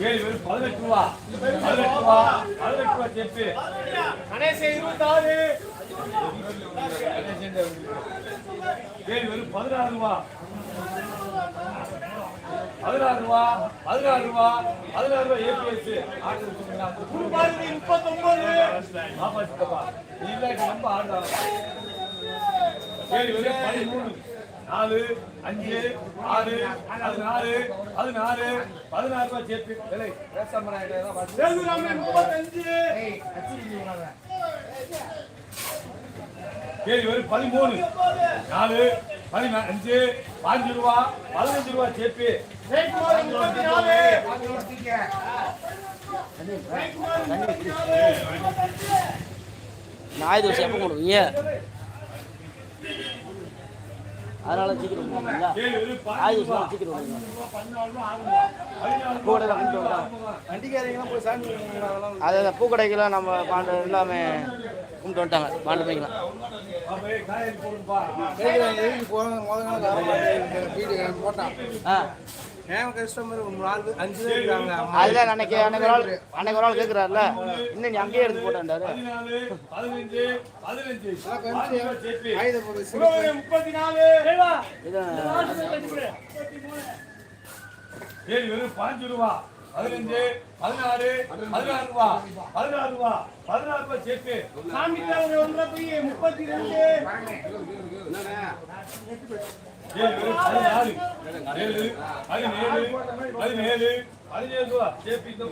ஏழு வெறும் பதினெட்டு ரூபா. பதினெட்டு ரூபா பதினெட்டு ரூபா செப்பு கணேசன் இருபத்தாறு. ஏழு வெறும் பதினாறு ரூபா. பதினாறு ரூபா பதினாறு ரூபா பதினாறு ரூபா ஏபிஎஸ். ஆர்டர் சொன்னீங்கன்னா முப்பத்தொன்பது. ஆமா சித்தப்பா. இல்லாட்டி ரொம்ப ஆடுறாங்க. ஏழு வெறும் பதிமூணு. நாலு அஞ்சு ஆறு பதினாறு பதினாறு பதினாறு ரூபாய் சேர்த்து. விலை பேசாம முப்பத்தஞ்சு. கேள்வி வரும் பதிமூணு. நாலு பதினஞ்சு பாஞ்சு ரூபா பதினஞ்சு ரூபா சேர்த்து. நாய் தோசை எப்போ கொடுப்பீங்க? அதனால சீக்கிரம் போடுவீங்களா கேள்வி சீக்கிரம் பூ கொண்டு வந்தாங்க அது அந்த பூக்கடைக்கெல்லாம் நம்ம பாண்டு எல்லாமே கும்பிட்டு வந்துட்டாங்க பாண்டு போய்க்கலாம் போட்டான் ஆ. ஏன் கஸ்டமர் நாலு அஞ்சு பேர் இருக்காங்க? அதுதான் அன்னைக்கு அன்னைக்கு ஒரு ஆள் அன்னைக்கு ஒரு ஆள் கேட்குறாருல இன்னும் நீ அங்கேயே எடுத்து போட்டாண்டாரு இது. வெறும் பாஞ்சு ரூபா. பதினஞ்சு பதினாறு பதினாறு ரூபா. பதினாறு ரூபா. பதினாறு ரூபா சேர்த்து. சாமி தலைவர் ஒன்றரை போய் முப்பத்தி ரெண்டு. ஏழு பதினாறு ஏழு பதினேழு பதினேழு பதினேழு ரூபா. சேர்த்து இந்த